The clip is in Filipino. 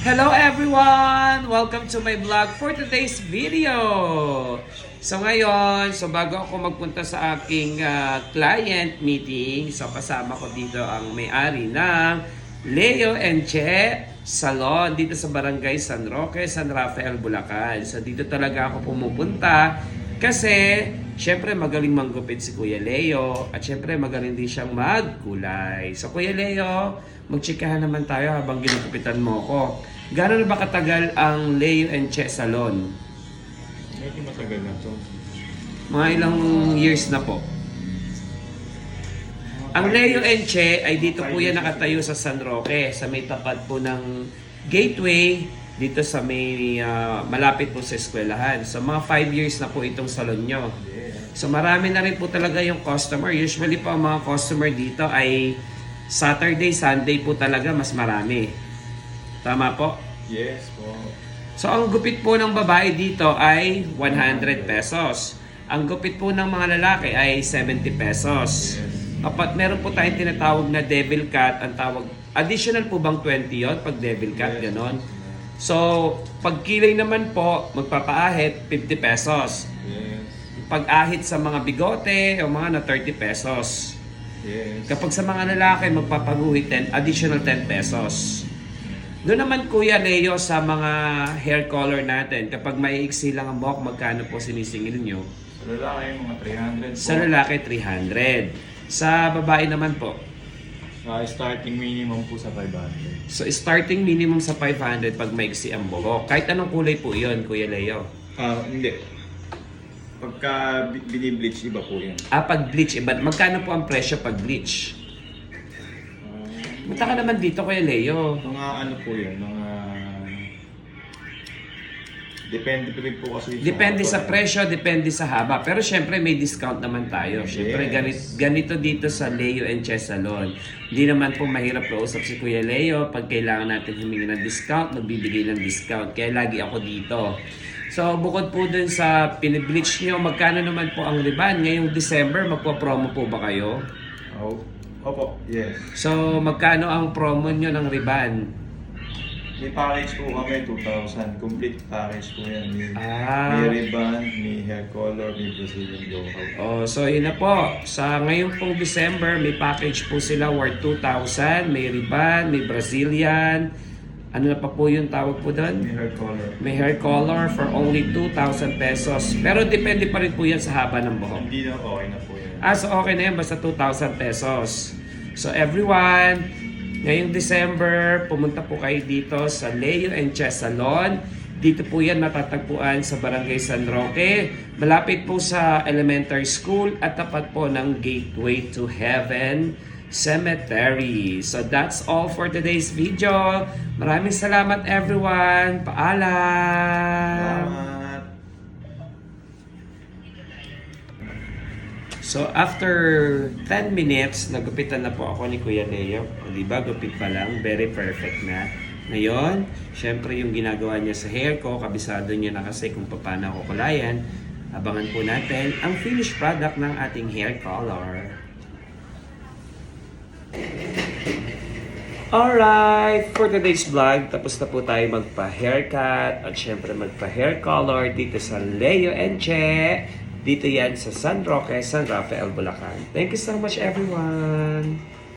Hello everyone! Welcome to my vlog for today's video! So ngayon, so bago ako magpunta sa aking ah, client meeting, so kasama ko dito ang may-ari ng Leo and Che Salon dito sa Barangay San Roque, San Rafael, Bulacan. So dito talaga ako pumupunta kasi syempre magaling manggupit si Kuya Leo at syempre magaling din siyang magkulay. So Kuya Leo, magtsikahan naman tayo habang ginugupitan mo ko. Gano'n ba katagal ang Leo and Che Salon? Medyo matagal na to. Mga ilang years na po. Ang Leo and Che ay dito po yan nakatayo sa San Roque, sa may tapat po ng gateway, dito sa may ah, malapit po sa eskwelahan. So mga 5 years na po itong salon nyo. So marami na rin po talaga yung customer. Usually po ang mga customer dito ay Saturday, Sunday po talaga mas marami. Tama po? Yes po. So ang gupit po ng babae dito ay 100 pesos. Ang gupit po ng mga lalaki ay 70 pesos. Yes. Kapag meron po tayong tinatawag na devil cut, ang tawag, additional po bang 20 yon pag devil cut, Yes. ganon? So, pag kilay naman po, magpapaahit, 50 pesos. Yes. Pag-ahit sa mga bigote o mga na 30 pesos. Yes. Kapag sa mga lalaki, magpapaguhit 10, additional 10 pesos. Doon naman Kuya Leo sa mga hair color natin, kapag may iksi lang ang buhok, magkano po sinisingil nyo? Sa lalaki, mga 300 po. Sa lalaki, 300. Sa babae naman po. Ah, starting minimum po sa 500. So starting minimum sa 500 pag may iksi ang buhok. Kahit anong kulay po yon Kuya Leo. Ah, hindi. Pagka bi- binibleach, iba po yan. Ah, pag bleach, iba. Magkano po ang presyo pag bleach? Ah, Punta ka naman dito, Kuya Leo. mga ano po yan, mga... Depende pa rin po kasi Depende sa presyo, depende sa haba. Pero syempre may discount naman tayo. Syempre Yes. ganito, ganito dito sa Leo and Chess Salon. Hindi naman po mahirap kausap si Kuya Leo. Pag kailangan natin humingi ng discount, magbibigay ng discount. Kaya lagi ako dito. So bukod po dun sa pinibleach nyo, magkano naman po ang riban? Ngayong December, magpo-promo po ba kayo? Oh, opo, yes. So magkano ang promo nyo ng riban? May package po kami, 2,000. Complete package po yan. May, Ah. may ribbon, may hair color, may Brazilian blowout. Oh, so yun na po. Sa ngayon pong December, may package po sila worth 2,000. May ribbon, may Brazilian. Ano na pa po yung tawag po May doon? hair color. May hair color for only 2,000 pesos. Pero depende pa rin po yan sa haba ng buhok. Hindi na okay na po yan. Ah, so okay na yan. Basta 2,000 pesos. So everyone, ngayong December, pumunta po kayo dito sa Leo and Chess Salon. Dito po yan matatagpuan sa Barangay San Roque. Malapit po sa elementary school at tapat po ng Gateway to Heaven Cemetery. So that's all for today's video. Maraming salamat everyone. Paalam! Salamat. So after 10 minutes, nagupitan na po ako ni Kuya Leo. Di ba, gupit pa lang, very perfect na. Ngayon, syempre yung ginagawa niya sa hair ko, kabisado niya na kasi kung paano ako kulayan. Abangan po natin ang finished product ng ating hair color. Alright, for today's vlog, tapos na po tayo magpa-haircut at syempre magpa-hair color dito sa Leo and Che. Dito yan sa San Roque, San Rafael, Bulacan. Thank you so much everyone!